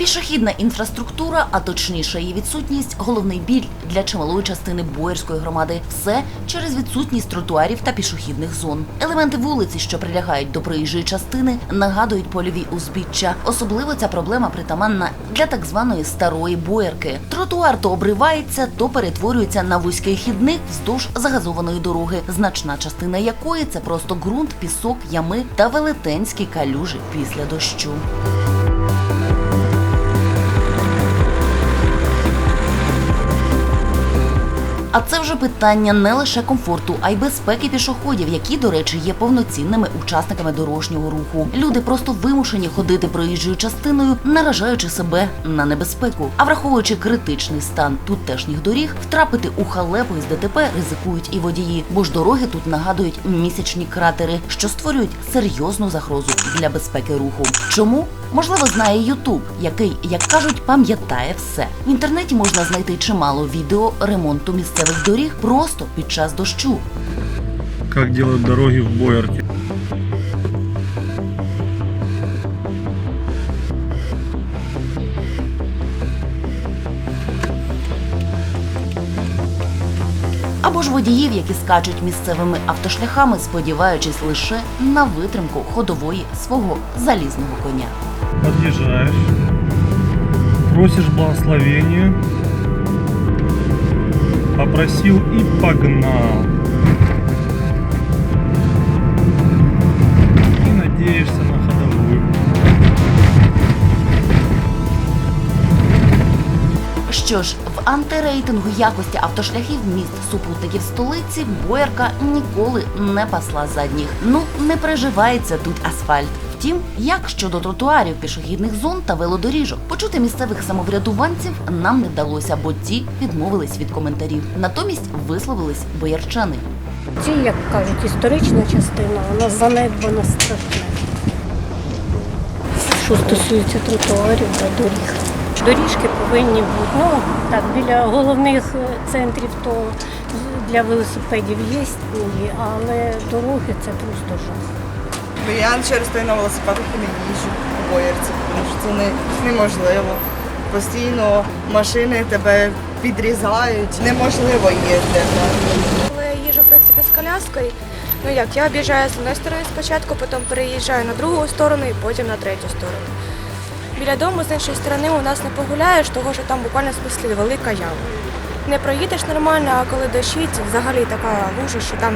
Пішохідна інфраструктура, а точніше її відсутність, головний біль для чималої частини боярської громади. Все через відсутність тротуарів та пішохідних зон. Елементи вулиці, що прилягають до проїжджої частини, нагадують польові узбіччя. Особливо ця проблема притаманна для так званої старої боярки. Тротуар то обривається, то перетворюється на вузький хідник вздовж загазованої дороги, значна частина якої це просто ґрунт, пісок, ями та велетенські калюжі після дощу. А це вже питання не лише комфорту, а й безпеки пішоходів, які, до речі, є повноцінними учасниками дорожнього руху. Люди просто вимушені ходити проїжджою частиною, наражаючи себе на небезпеку. А враховуючи критичний стан тутешніх доріг, втрапити у халепу із ДТП ризикують і водії, бо ж дороги тут нагадують місячні кратери, що створюють серйозну загрозу для безпеки руху. Чому? Можливо, знає Ютуб, який, як кажуть, пам'ятає все. В інтернеті можна знайти чимало відео ремонту місцевих доріг просто під час дощу. Как делают дороги в Боярке. Або ж водіїв, які скачуть місцевими автошляхами, сподіваючись лише на витримку ходової свого залізного коня. Подъезжаешь, просишь благословения, попросил и погнал. И надеешься на ходовую. Що ж, в антирейтингу якості автошляхів міст супутників столиці Боярка ніколи не пасла задніх. Ну не переживається тут асфальт. Втім, як щодо тротуарів, пішохідних зон та велодоріжок, почути місцевих самоврядуванців нам не вдалося, бо ті відмовились від коментарів. Натомість висловились боярчани. Ці, як кажуть, історична частина, вона занедбана страшне. Що стосується тротуарів та доріг. Доріжки повинні бути. Ну, так, біля головних е, центрів то для велосипедів є, але дороги це просто жах. Бо я через те на велосипедах не їжджу у боярці, тому що це не, неможливо. Постійно машини тебе підрізають, неможливо їздити. Коли я їжджу в принципі з коляскою, ну як я об'їжджаю з однієї сторони спочатку, потім переїжджаю на другу сторону і потім на третю сторону. Біля дому з іншої сторони у нас не погуляєш, того що там буквально в смислі велика яма. Не проїдеш нормально, а коли дощить, взагалі така лужа, що там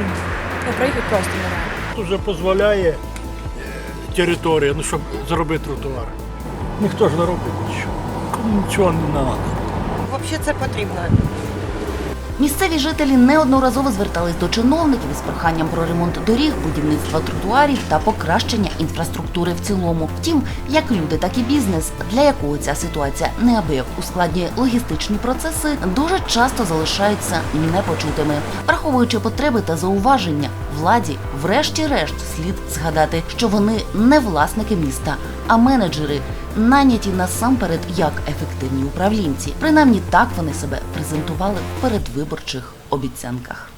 ну, проїхати просто нереально. Тут вже дозволяє територія, ну, щоб зробити тротуар. Ніхто ж не робить нічого. Нічого не треба. Взагалі це потрібно. Місцеві жителі неодноразово звертались до чиновників із проханням про ремонт доріг, будівництва тротуарів та покращення інфраструктури в цілому. Втім, як люди, так і бізнес, для якого ця ситуація неабияк ускладнює логістичні процеси, дуже часто залишаються непочутими. Враховуючи потреби та зауваження, владі, врешті-решт, слід згадати, що вони не власники міста, а менеджери. Наняті насамперед як ефективні управлінці. Принаймні так вони себе презентували в передвиборчих обіцянках.